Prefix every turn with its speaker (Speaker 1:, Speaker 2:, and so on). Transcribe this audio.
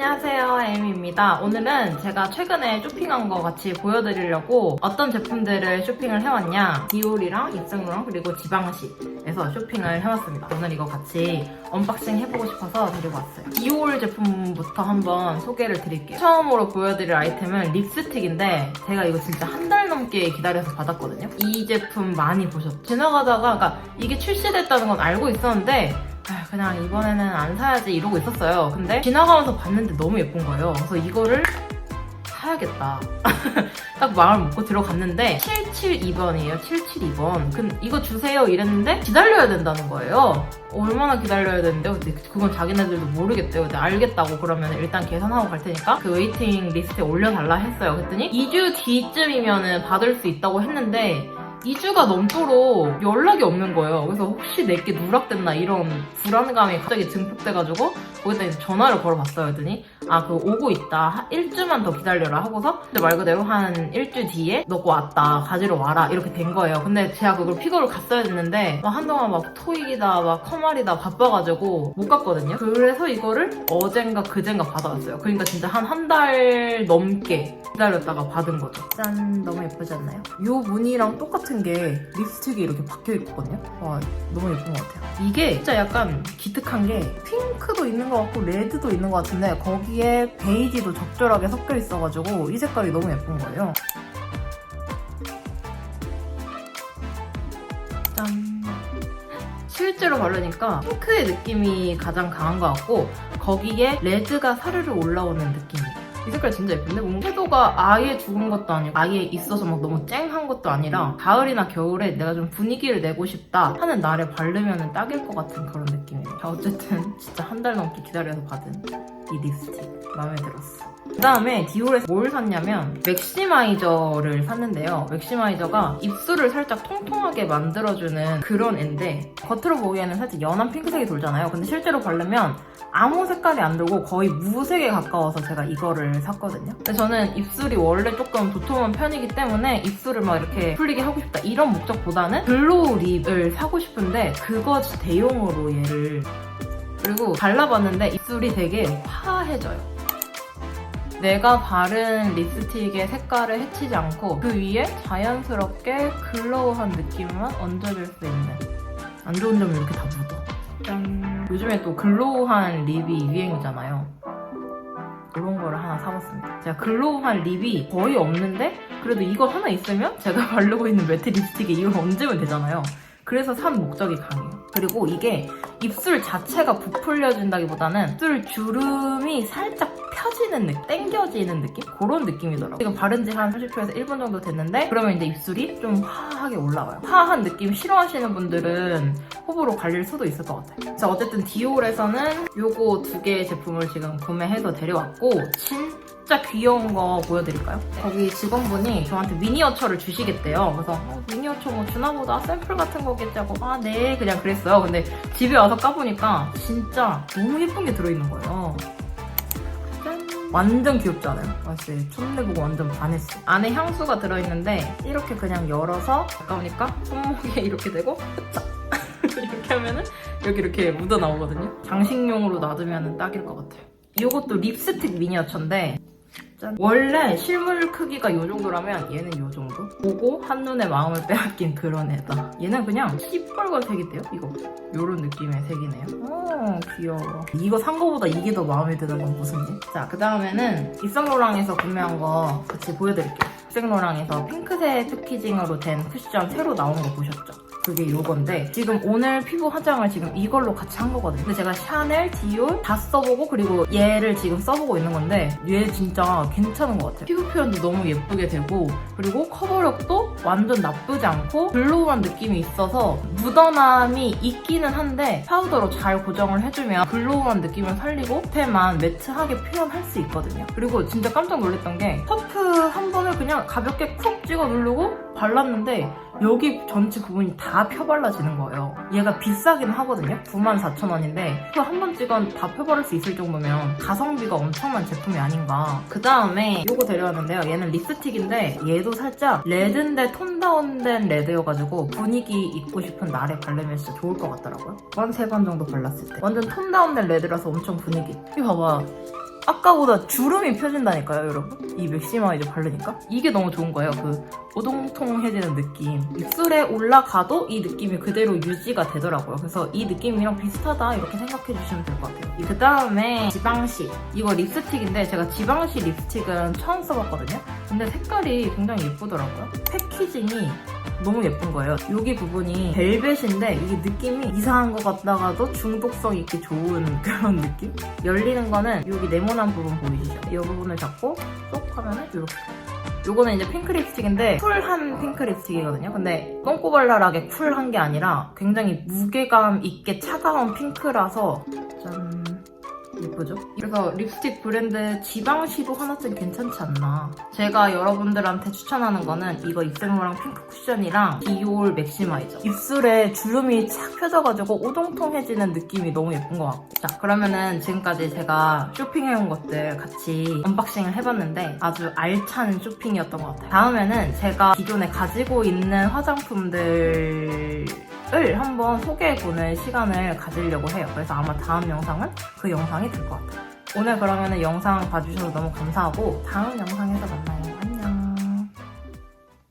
Speaker 1: 안녕하세요, 에이미입니다. 오늘은 제가 최근에 쇼핑한 거 같이 보여드리려고 어떤 제품들을 쇼핑을 해왔냐 디올이랑 입생로랑 그리고 지방시에서 쇼핑을 해왔습니다. 오늘 이거 같이 언박싱 해보고 싶어서 데리고 왔어요. 디올 제품부터 한번 소개를 드릴게요. 처음으로 보여드릴 아이템은 립스틱인데 제가 이거 진짜 한 달 넘게 기다려서 받았거든요. 이 제품 많이 보셨죠? 지나가다가 그러니까 이게 출시됐다는 건 알고 있었는데 아, 그냥 이번에는 안 사야지 이러고 있었어요. 근데 지나가면서 봤는데 너무 예쁜 거예요. 그래서 이거를 사야겠다. 딱 마음을 먹고 들어갔는데 772번이에요. 772번. 근 이거 주세요 이랬는데 기다려야 된다는 거예요. 얼마나 기다려야 되는데 그건 자기네들도 모르겠대요. 근데 알겠다고 그러면 일단 계산하고 갈 테니까 그 웨이팅 리스트에 올려달라 했어요. 그랬더니 2주 뒤쯤이면은 받을 수 있다고 했는데 2주가 넘도록 연락이 없는 거예요. 그래서 혹시 내게 누락됐나 이런 불안감이 갑자기 증폭돼가지고 거기다 이제 전화를 걸어봤어요. 했더니 아 그거 오고 있다. 한 일주만 더 기다려라 하고서 근데 말 그대로 한 일주 뒤에 너거 왔다. 가지러 와라. 이렇게 된 거예요. 근데 제가 그걸 픽업을 갔어야 됐는데 막 한동안 막 토익이다 막 커말이다 바빠가지고 못 갔거든요. 그래서 이거를 어젠가 그젠가 받아왔어요. 그러니까 진짜 한 한 달 넘게 기다렸다가 받은 거죠. 짠 너무 예쁘지 않나요? 이 무늬랑 똑같은 게 립스틱이 이렇게 박혀 있거든요. 와 너무 예쁜 것 같아요. 이게 진짜 약간 기특한 게 핑크도 있는 것 같고 레드도 있는 것 같은데 거기에 베이지도 적절하게 섞여 있어가지고 이 색깔이 너무 예쁜 거예요. 짠. 실제로 바르니까 핑크의 느낌이 가장 강한 것 같고 거기에 레드가 사르르 올라오는 느낌 이 색깔 진짜 예쁜데 뭔가 채도가 아예 죽은 것도 아니고 아예 있어서 막 너무 쨍한 것도 아니라 가을이나 겨울에 내가 좀 분위기를 내고 싶다 하는 날에 바르면 딱일 것 같은 그런 느낌이에요. 자 어쨌든 진짜 한 달 넘게 기다려서 받은 이 립스틱 마음에 들었어. 그 다음에 디올에서 뭘 샀냐면 맥시마이저를 샀는데요. 맥시마이저가 입술을 살짝 통통하게 만들어주는 그런 앤데 겉으로 보기에는 살짝 연한 핑크색이 돌잖아요. 근데 실제로 바르면 아무 색깔이 안 돌고 거의 무색에 가까워서 제가 이거를 샀거든요. 근데 저는 입술이 원래 조금 도톰한 편이기 때문에 입술을 막 이렇게 풀리게 하고 싶다 이런 목적보다는 글로우 립을 사고 싶은데 그거 대용으로 얘를 그리고 발라봤는데 입술이 되게 화해져요. 내가 바른 립스틱의 색깔을 해치지 않고 그 위에 자연스럽게 글로우한 느낌만 얹어줄 수 있는 안 좋은 점이 이렇게 다 묻어. 짠. 요즘에 또 글로우한 립이 유행이잖아요. 이런 거를 하나 사봤습니다. 제가 글로우한 립이 거의 없는데 그래도 이거 하나 있으면 제가 바르고 있는 매트 립스틱에 이걸 얹으면 되잖아요. 그래서 산 목적이 강해요. 그리고 이게 입술 자체가 부풀려진다기보다는 입술 주름이 살짝 펴지는 느낌, 당겨지는 느낌? 그런 느낌이더라고요. 지금 바른 지 한 30초에서 1분 정도 됐는데 그러면 이제 입술이 좀 화하게 올라와요. 화한 느낌 싫어하시는 분들은 호불호 갈릴 수도 있을 것 같아요. 자, 어쨌든 디올에서는 요거 두 개의 제품을 지금 구매해서 데려왔고 진짜 귀여운 거 보여드릴까요? 거기 직원분이 저한테 미니어처를 주시겠대요. 그래서 어, 미니어처 뭐 주나보다 샘플 같은 거겠지 하고 아 네 그냥 그랬어요. 근데 집에 와서 까보니까 진짜 너무 예쁜 게 들어있는 거예요. 짠. 완전 귀엽지 않아요? 아 진짜 첫내 보고 완전 반했어. 안에 향수가 들어있는데 이렇게 그냥 열어서 가까우니까 손목에 이렇게 대고 자 이렇게 하면은 여기 이렇게 묻어 나오거든요. 장식용으로 놔두면 딱일 것 같아요. 이것도 립스틱 미니어처인데 짠. 원래 실물 크기가 이 정도라면 얘는 이 정도? 보고 한눈에 마음을 빼앗긴 그런 애다. 얘는 그냥 시뻘건 색인데요? 이거. 요런 느낌의 색이네요. 어 귀여워. 이거 산 거보다 이게 더 마음에 드는 건 무슨 일? 자, 그 다음에는 입생로랑에서 구매한 거 같이 보여드릴게요. 입생로랑에서 핑크색 패키징으로 된 쿠션 새로 나온 거 보셨죠? 그게 이건데 지금 오늘 피부 화장을 지금 이걸로 같이 한 거거든요. 근데 제가 샤넬, 디올 다 써보고 그리고 얘를 지금 써보고 있는 건데 얘 진짜 괜찮은 것 같아요. 피부 표현도 너무 예쁘게 되고 그리고 커버력도 완전 나쁘지 않고 글로우한 느낌이 있어서 묻어남이 있기는 한데 파우더로 잘 고정을 해주면 글로우한 느낌을 살리고 겉에만 매트하게 표현할 수 있거든요. 그리고 진짜 깜짝 놀랐던 게 퍼프 한 그냥 가볍게 쿡 찍어 누르고 발랐는데 여기 전체 부분이 다 펴발라지는 거예요. 얘가 비싸긴 하거든요. 94,000원인데 그거 한 번 찍은 다 펴바를 수 있을 정도면 가성비가 엄청난 제품이 아닌가. 그 다음에 이거 데려왔는데요. 얘는 립스틱인데 얘도 살짝 레드인데 톤 다운된 레드여가지고 분위기 있고 싶은 날에 바르면 진짜 좋을 것 같더라고요. 한 세 번 정도 발랐을 때. 완전 톤 다운된 레드라서 엄청 분위기. 이 봐봐. 아까보다 주름이 펴진다니까요, 여러분. 이 맥시마이저 바르니까. 이게 너무 좋은 거예요. 그 오동통해지는 느낌. 입술에 올라가도 이 느낌이 그대로 유지가 되더라고요. 그래서 이 느낌이랑 비슷하다 이렇게 생각해 주시면 될 것 같아요. 그 다음에 지방시. 이거 립스틱인데 제가 지방시 립스틱은 처음 써봤거든요. 근데 색깔이 굉장히 예쁘더라고요. 패키징이 너무 예쁜 거예요. 여기 부분이 벨벳인데 이게 느낌이 이상한 것 같다가도 중독성 있게 좋은 그런 느낌? 열리는 거는 여기 네모난 부분 보이시죠? 이 부분을 잡고 쏙 하면은 이렇게. 요거는 이제 핑크 립스틱인데 쿨한 핑크 립스틱이거든요. 근데 똥꼬발랄하게 쿨한 게 아니라 굉장히 무게감 있게 차가운 핑크라서 짠 예쁘죠? 그래서 립스틱 브랜드 지방시도 하나쯤 괜찮지 않나. 제가 여러분들한테 추천하는 거는 이거 입생로랑 핑크 쿠션이랑 디올 맥시마이저. 입술에 주름이 착 펴져가지고 오동통해지는 느낌이 너무 예쁜 것 같고. 자, 그러면은 지금까지 제가 쇼핑해온 것들 같이 언박싱을 해봤는데 아주 알찬 쇼핑이었던 것 같아요. 다음에는 제가 기존에 가지고 있는 화장품들 을 한번 소개해보는 시간을 가지려고 해요. 그래서 아마 다음 영상은 그 영상이 될 것 같아요. 오늘 그러면 영상 봐주셔서 너무 감사하고 다음 영상에서 만나요.